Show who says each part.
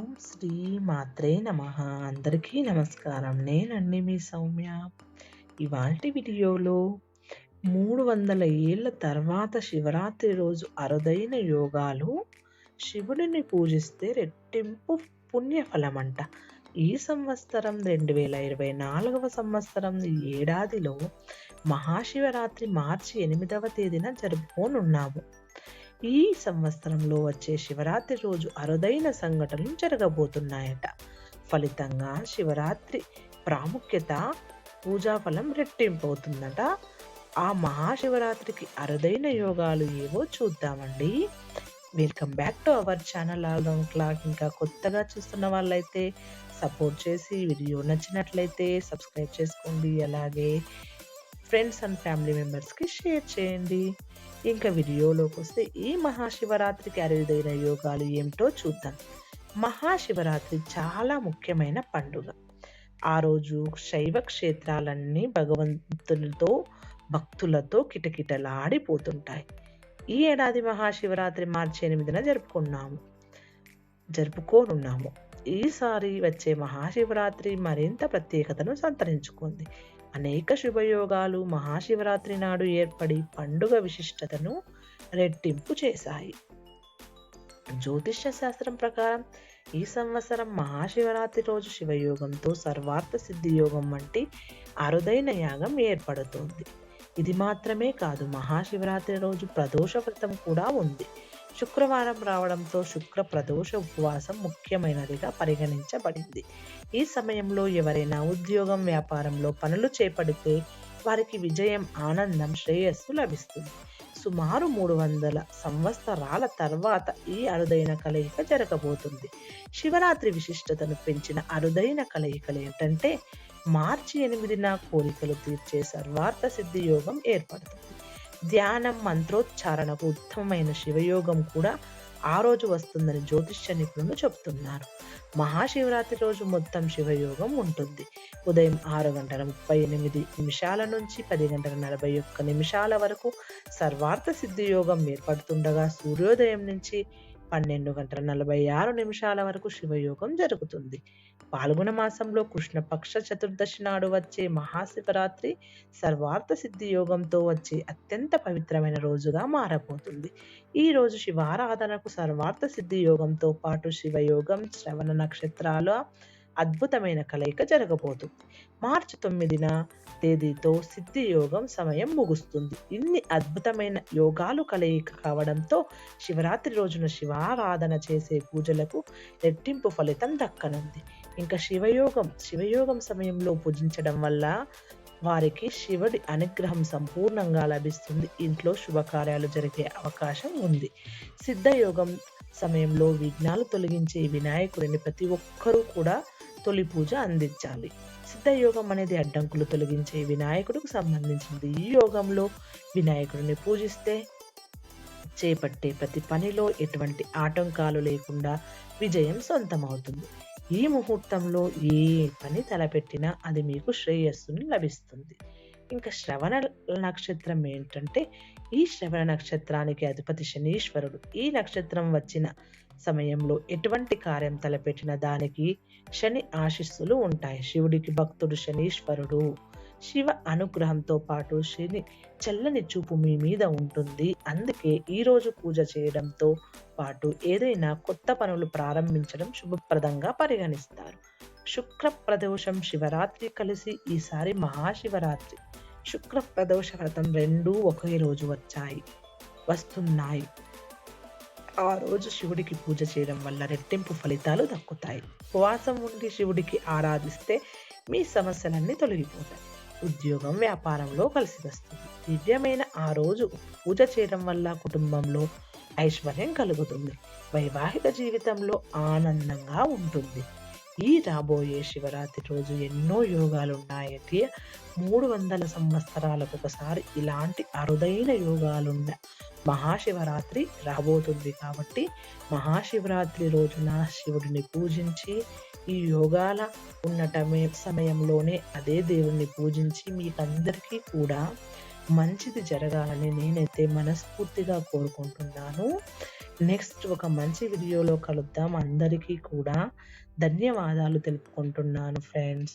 Speaker 1: ఓం శ్రీ మాత్రే నమ. అందరికీ నమస్కారం. నేనండి మీ సౌమ్య. ఇవాల్టి వీడియోలో మూడు వందల ఏళ్ళ తర్వాత శివరాత్రి రోజు అరుదైన యోగాలు శివుడిని పూజిస్తే రెట్టింపు పుణ్యఫలమంట. ఈ సంవత్సరం రెండు వేల ఇరవై నాలుగవ సంవత్సరం ఏడాదిలో మహాశివరాత్రి మార్చి ఎనిమిదవ తేదీన జరుపుకోనున్నాము. ఈ సంవత్సరంలో వచ్చే శివరాత్రి రోజు అరుదైన సంఘటనలు జరగబోతున్నాయట. ఫలితంగా శివరాత్రి ప్రాముఖ్యత పూజాఫలం రెట్టింపవుతుందట. ఆ మహాశివరాత్రికి అరుదైన యోగాలు ఏవో చూద్దామండి. Welcome back to our channel all round clock ఇంకా కొత్తగా చూస్తున్న వాళ్ళైతే సపోర్ట్ చేసి వీడియో నచ్చినట్లయితే సబ్స్క్రైబ్ చేసుకోండి. అలాగే ఫ్రెండ్స్ అండ్ ఫ్యామిలీ మెంబర్స్కి షేర్ చేయండి. ఇంకా వీడియోలోకి వస్తే ఈ మహాశివరాత్రికి అరుదైన యోగాలు ఏమిటో చూద్దాం. మహాశివరాత్రి చాలా ముఖ్యమైన పండుగ. ఆ రోజు శైవ క్షేత్రాలన్నీ భగవంతునితో భక్తులతో కిటకిటలాడిపోతుంటాయి ఈ ఏడాది మహాశివరాత్రి మార్చి ఎనిమిదిన జరుపుకున్నాము. జరుపుకోనున్నాము. ఈసారి వచ్చే మహాశివరాత్రి మరింత ప్రత్యేకతను సంతరించుకుంది. అనేక శుభయోగాలు మహాశివరాత్రి నాడు ఏర్పడి పండుగ విశిష్టతను రెట్టింపు చేశాయి. జ్యోతిష్య శాస్త్రం ప్రకారం ఈ సంవత్సరం మహాశివరాత్రి రోజు శివయోగంతో సర్వార్థ సిద్ధి యోగం వంటి అరుదైన యాగం ఏర్పడుతోంది. ఇది మాత్రమే కాదు మహాశివరాత్రి రోజు ప్రదోష వ్రతం కూడా ఉంది. శుక్రవారం రావడంతో శుక్ర ప్రదోష ఉపవాసం ముఖ్యమైనదిగా పరిగణించబడింది. ఈ సమయంలో ఎవరైనా ఉద్యోగం వ్యాపారంలో పనులు చేపడితే వారికి విజయం ఆనందం శ్రేయస్సు లభిస్తుంది. సుమారు మూడు వందల సంవత్సరాల తర్వాత ఈ అరుదైన కలయిక జరగబోతుంది. శివరాత్రి విశిష్టతను పెంచిన అరుదైన కలయికలు ఏంటంటే మార్చి ఎనిమిదిన కోరికలు తీర్చే సర్వార్థ సిద్ధి యోగం ఏర్పడుతుంది. ధ్యానం మంత్రోచ్చారణకు ఉత్తమమైన శివయోగం కూడా ఆ రోజు వస్తుందని జ్యోతిష్య నిపుణులు చెబుతున్నారు మహాశివరాత్రి రోజు మొత్తం శివయోగం ఉంటుంది. ఉదయం ఆరు గంటల ముప్పై ఎనిమిది నిమిషాల నుంచి పది గంటల నలభై ఒక్క నిమిషాల వరకు సర్వార్థ సిద్ధి యోగం ఏర్పడుతుండగా సూర్యోదయం నుంచి పన్నెండు గంటల నలభై ఆరు నిమిషాల వరకు శివయోగం జరుగుతుంది. పాల్గొన మాసంలో కృష్ణపక్ష చతుర్దశి నాడు వచ్చే మహాశివరాత్రి సర్వార్థ సిద్ధి యోగంతో వచ్చే అత్యంత పవిత్రమైన రోజుగా మారబోతుంది. ఈ రోజు శివారాధనకు సర్వార్థ సిద్ధి యోగంతో పాటు శివయోగం శ్రవణ నక్షత్రాల అద్భుతమైన కలయిక జరగబోతుంది మార్చి తొమ్మిదిన తేదీతో సిద్ధి యోగం సమయం ముగుస్తుంది. ఇన్ని అద్భుతమైన యోగాలు కలయిక కావడంతో శివరాత్రి రోజున శివారాధన చేసే పూజలకు రెట్టింపు ఫలితం దక్కనుంది. ఇంకా శివయోగం శివయోగం సమయంలో పూజించడం వల్ల వారికి శివుడి అనుగ్రహం సంపూర్ణంగా లభిస్తుంది. ఇంట్లో శుభకార్యాలు జరిగే అవకాశం ఉంది. సిద్ధయోగం సమయంలో విఘ్నాలు తొలగించే వినాయకుడిని ప్రతి ఒక్కరూ కూడా తొలి పూజ అందించాలి. సిద్ధయోగం అనేది అడ్డంకులు తొలగించే వినాయకుడికి సంబంధించింది ఈ యోగంలో వినాయకుడిని పూజిస్తే చేపట్టే ప్రతి పనిలో ఎటువంటి ఆటంకాలు లేకుండా విజయం సొంతమవుతుంది. ఈ ముహూర్తంలో ఏ పని తలపెట్టినా అది మీకు శ్రేయస్సును లభిస్తుంది. ఇంకా శ్రవణ నక్షత్రం ఏంటంటే ఈ శ్రవణ నక్షత్రానికి అధిపతి శనీశ్వరుడు. ఈ నక్షత్రం వచ్చిన సమయంలో ఎటువంటి కార్యం తలపెట్టిన దానికి శని ఆశిస్సులు ఉంటాయి. శివుడికి భక్తుడు శనీశ్వరుడు. శివ అనుగ్రహంతో పాటు శని చల్లని చూపు మీ మీద ఉంటుంది. అందుకే ఈరోజు పూజ చేయడంతో పాటు ఏదైనా కొత్త పనులు ప్రారంభించడం శుభప్రదంగా పరిగణిస్తారు. శుక్ర ప్రదోషం శివరాత్రి కలిసి ఈసారి మహాశివరాత్రి. శుక్ర ప్రదోష వ్రతం రెండూ ఒకే రోజు వచ్చాయి. వస్తున్నాయి. ఆ రోజు శివుడికి పూజ చేయడం వల్ల రెట్టింపు ఫలితాలు దక్కుతాయి. ఉపవాసం ఉండి శివుడికి ఆరాధిస్తే మీ సమస్యలన్నీ తొలగిపోతాయి. ఉద్యోగం వ్యాపారంలో కలిసి వస్తుంది. దివ్యమైన ఆ రోజు పూజ చేయడం వల్ల కుటుంబంలో ఐశ్వర్యం కలుగుతుంది. వైవాహిక జీవితంలో ఆనందంగా ఉంటుంది. ఈ రాబోయే శివరాత్రి రోజు ఎన్నో యోగాలు ఉన్నాయంటే మూడు వందల సంవత్సరాలకు ఒకసారి ఇలాంటి అరుదైన యోగాలున్న మహాశివరాత్రి రాబోతుంది కాబట్టి మహాశివరాత్రి రోజున శివుడిని పూజించి ఈ యోగాల ఉన్నటమే సమయంలోనే అదే దేవుణ్ణి పూజించి మీకందరికీ కూడా మంచిది జరగాలని నేనైతే మనస్ఫూర్తిగా కోరుకుంటున్నాను. నెక్స్ట్ ఒక మంచి వీడియోలో కలుద్దాం. అందరికీ కూడా ధన్యవాదాలు తెలుపుకుంటున్నాను ఫ్రెండ్స్